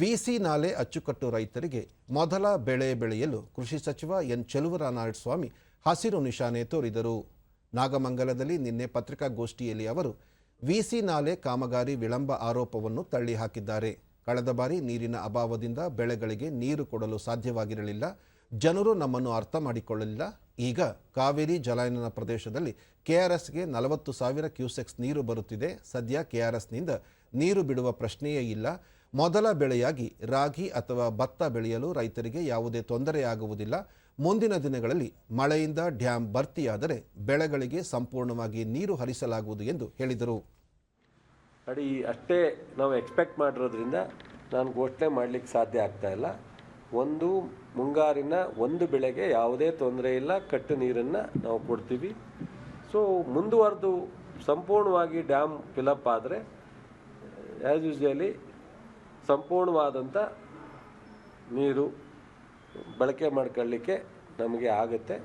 VC ನಾಲೆ ಅಚ್ಚುಕಟ್ಟು ರೈತರಿಗೆ ಮೊದಲ ಬೆಳೆ ಬೆಳೆಯಲು ಕೃಷಿ ಸಚಿವ ಎನ್ ಸ್ವಾಮಿ ಹಸಿರು ನಿಶಾನೆ ತೋರಿದರು. ನಾಗಮಂಗಲದಲ್ಲಿ ನಿನ್ನೆ ಪತ್ರಿಕಾಗೋಷ್ಠಿಯಲ್ಲಿ ಅವರು ವಿಸಿ ನಾಲೆ ಕಾಮಗಾರಿ ವಿಳಂಬ ಆರೋಪವನ್ನು ತಳ್ಳಿ ಹಾಕಿದ್ದಾರೆ ಕಳೆದ ಬಾರಿ ನೀರಿನ ಅಭಾವದಿಂದ ಬೆಳೆಗಳಿಗೆ ನೀರು ಕೊಡಲು ಸಾಧ್ಯವಾಗಿರಲಿಲ್ಲ. ಜನರು ನಮ್ಮನ್ನು ಅರ್ಥ ಮಾಡಿಕೊಳ್ಳಲಿಲ್ಲ. ಈಗ ಕಾವೇರಿ ಜಲಾನಯನ ಪ್ರದೇಶದಲ್ಲಿ ಕೆಆರ್ಎಸ್ಗೆ ನಲವತ್ತು ಸಾವಿರ ಕ್ಯೂಸೆಕ್ಸ್ ನೀರು ಬರುತ್ತಿದೆ. ಸದ್ಯ ಕೆಆರ್ಎಸ್ನಿಂದ ನೀರು ಬಿಡುವ ಪ್ರಶ್ನೆಯೇ ಇಲ್ಲ. ಮೊದಲ ಬೆಳೆಯಾಗಿ ರಾಗಿ ಅಥವಾ ಭತ್ತ ಬೆಳೆಯಲು ರೈತರಿಗೆ ಯಾವುದೇ ತೊಂದರೆಯಾಗುವುದಿಲ್ಲ. ಮುಂದಿನ ದಿನಗಳಲ್ಲಿ ಮಳೆಯಿಂದ ಡ್ಯಾಂ ಭರ್ತಿಯಾದರೆ ಬೆಳೆಗಳಿಗೆ ಸಂಪೂರ್ಣವಾಗಿ ನೀರು ಹರಿಸಲಾಗುವುದು ಎಂದು ಹೇಳಿದರು. ಅಡಿ, ಅಷ್ಟೇ ನಾವು ಎಕ್ಸ್ಪೆಕ್ಟ್ ಮಾಡಿರೋದ್ರಿಂದ ನಾನು ಘೋಷಣೆ ಮಾಡಲಿಕ್ಕೆ ಸಾಧ್ಯ ಆಗ್ತಾ ಇಲ್ಲ. ಒಂದು ಮುಂಗಾರಿನ ಒಂದು ಬೆಳೆಗೆ ಯಾವುದೇ ತೊಂದರೆ ಇಲ್ಲ, ಕಟ್ಟು ನೀರನ್ನು ನಾವು ಕೊಡ್ತೀವಿ. ಸೊ, ಮುಂದುವರೆದು ಸಂಪೂರ್ಣವಾಗಿ ಡ್ಯಾಮ್ ಫಿಲಪ್ ಆದರೆ ಆ್ಯಸ್ ಯೂಸ್ವಲಿ ಸಂಪೂರ್ಣವಾದಂಥ ನೀರು ಬಳಕೆ ಮಾಡ್ಕೊಳ್ಳಿಕ್ಕೆ ನಮಗೆ ಆಗುತ್ತೆ.